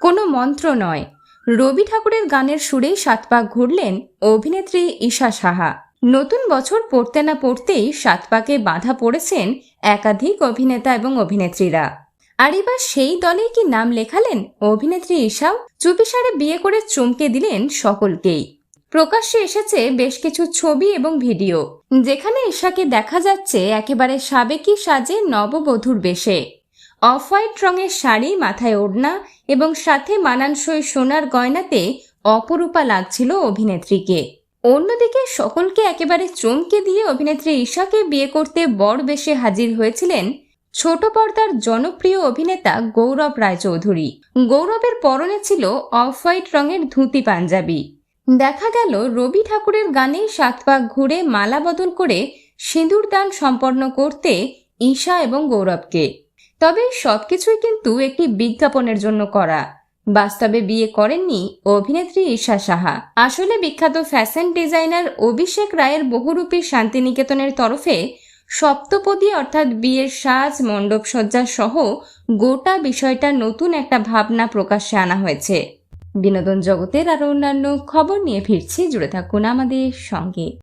কোনো মন্ত্র নয়। রবি ঠাকুরের গানের সুরেই সাত পাক ঘুরলেন অভিনেত্রী ঈশা সাহা। নতুন বছর পড়তে না পড়তেই সাত পাকে বাধা পড়েছেন একাধিক অভিনেতা এবং অভিনেত্রীরা। আর এবার সেই দলেই কি নাম লেখালেন অভিনেত্রী ঈশাও? চুপিসারে বিয়ে করে চমকে দিলেন সকলকেই। প্রকাশ্যে এসেছে বেশ কিছু ছবি এবং ভিডিও। যেখানে ঈশাকে দেখা যাচ্ছে একেবারে সাবেকি সাজে নববধূর বেশে। অফ হোয়াইট রঙের শাড়ি, মাথায় ওড়না এবং সাথে মানানসই সোনার গয়নাতে অপরূপা লাগছিল অভিনেত্রীকে। অন্যদিকে সকলকে একেবারে চমকে দিয়ে অভিনেত্রী ঈশাকে বিয়ে করতে বড় বেশে হাজির হয়েছিলেন ছোট পর্দার জনপ্রিয় অভিনেতা গৌরব রায়চৌধুরী। গৌরবের পরনে ছিল অফ হোয়াইট রঙের ধুতি পাঞ্জাবি। দেখা গেল রবি ঠাকুরের গানে সাত পাক ঘুরে মালা বদল করে সিঁদুর দান সম্পন্ন করতে ঈশা এবং গৌরবকে। তবে সবকিছুই কিন্তু একটি বিজ্ঞাপনের জন্য করা। বাস্তবে বিয়ে করেননি অভিনেত্রী ঈশা সাহা। আসলে বিখ্যাত ফ্যাশন ডিজাইনার অভিষেক রায়ের বহুরূপী শান্তিনিকেতনের তরফে সপ্তপদী অর্থাৎ বিয়ের সাজ, মণ্ডপ সজ্জা সহ গোটা বিষয়টা নতুন একটা ভাবনা প্রকাশ্যে আনা হয়েছে। বিনোদন জগতের আরও অন্যান্য খবর নিয়ে ফিরছি। জুড়ে থাকুন আমাদের সঙ্গে।